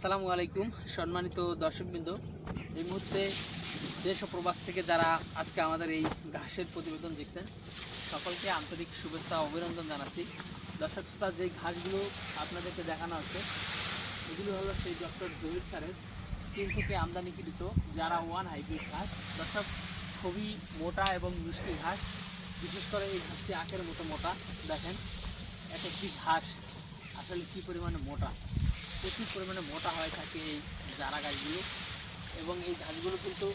আসসালামু আলাইকুম, সম্মানিত দর্শকবৃন্দ। এই মুহূর্তে দেশ প্রবাস থেকে যারা আজকে আমাদের এই ঘাসের প্রতিবেদন দেখছেন, সকলকে আন্তরিক শুভেচ্ছা অভিনন্দন জানাচ্ছি। দর্শক শ্রোতা, যে ঘাসগুলো আপনাদেরকে দেখানো হচ্ছে, এগুলো হলো সেই ডক্টর জহির স্যারের চীন থেকে আমদানিকৃত যারা ওয়ান হাইব্রিড ঘাস। দর্শক, খুবই মোটা এবং মিষ্টি ঘাস। বিশেষ করে এই ঘাসটি আখের মতো মোটা। দেখেন, এক একটি ঘাস আসলে কী পরিমাণে মোটা। প্রচুর পরিমাণে মোটা হয়ে থাকে এই চারা গাছগুলো। এবং এই ঘাসগুলো কিন্তু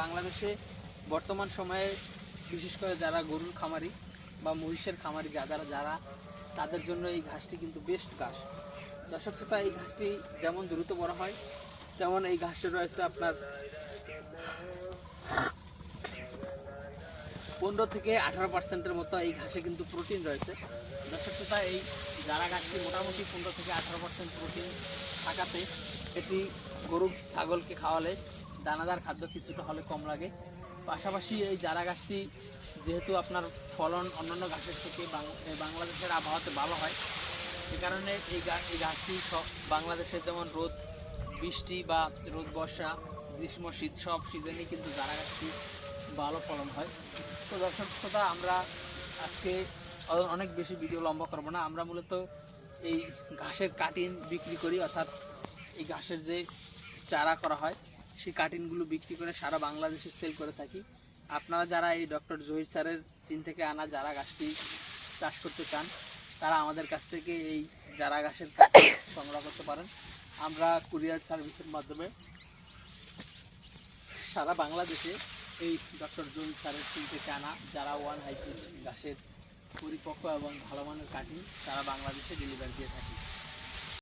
বাংলাদেশে বর্তমান সময়ে বিশেষ করে যারা গরুর খামারি বা মহিষের খামারি যারা যারা, তাদের জন্য এই ঘাসটি কিন্তু বেস্ট ঘাস। দর্শক শ্রোতা, এই ঘাসটি যেমন দ্রুত বড় হয়, তেমন এই ঘাসে রয়েছে আপনার পনেরো থেকে আঠারো পার্সেন্টের মতো এই ঘাসে কিন্তু প্রোটিন রয়েছে। দর্শক শ্রোতা, এই যারা ঘাসটি মোটামুটি পনেরো থেকে আঠারো পার্সেন্ট প্রোটিন থাকাতে এটি গরু ছাগলকে খাওয়ালে দানাদার খাদ্য কিছুটা হলে কম লাগে। পাশাপাশি এই চারা গাছটি যেহেতু আপনার ফলন অন্যান্য গাছের থেকে বাংলাদেশের আবহাওয়াতে ভালো হয় সে কারণে এই গা, এই গাছটি সব বাংলাদেশের যেমন রোদ, বৃষ্টি বা রোদ বর্ষা, গ্রীষ্ম, শীত সব সিজনে কিন্তু চারা গাছটি ভালো ফলন হয়। তো দর্শক শ্রোতা, আমরা আজকে অনেক বেশি ভিডিও লম্বা করব না, আমরা মূলত এই ঘাসের কাটিন বিক্রি করি, অর্থাৎ এই ঘাসের যে চারা করা হয়, সেই কাটিনগুলো বিক্রি করে সারা বাংলাদেশে সেল করে থাকি। আপনারা যারা এই ডক্টর জহির স্যারের চীন থেকে আনা যারা গাছটি চাষ করতে চান, তারা আমাদের কাছ থেকে এই যারা ঘাসের কাটিন সংগ্রহ করতে পারেন। আমরা কুরিয়ার সার্ভিসের মাধ্যমে সারা বাংলাদেশে এই ডক্টর জহির স্যারের চীন থেকে আনা যারা ওয়ান হাইব্রিড ঘাসের পরিপক্ক এবং ভালো মানের কাটিং তারা বাংলাদেশে ডেলিভারি দিয়ে থাকি।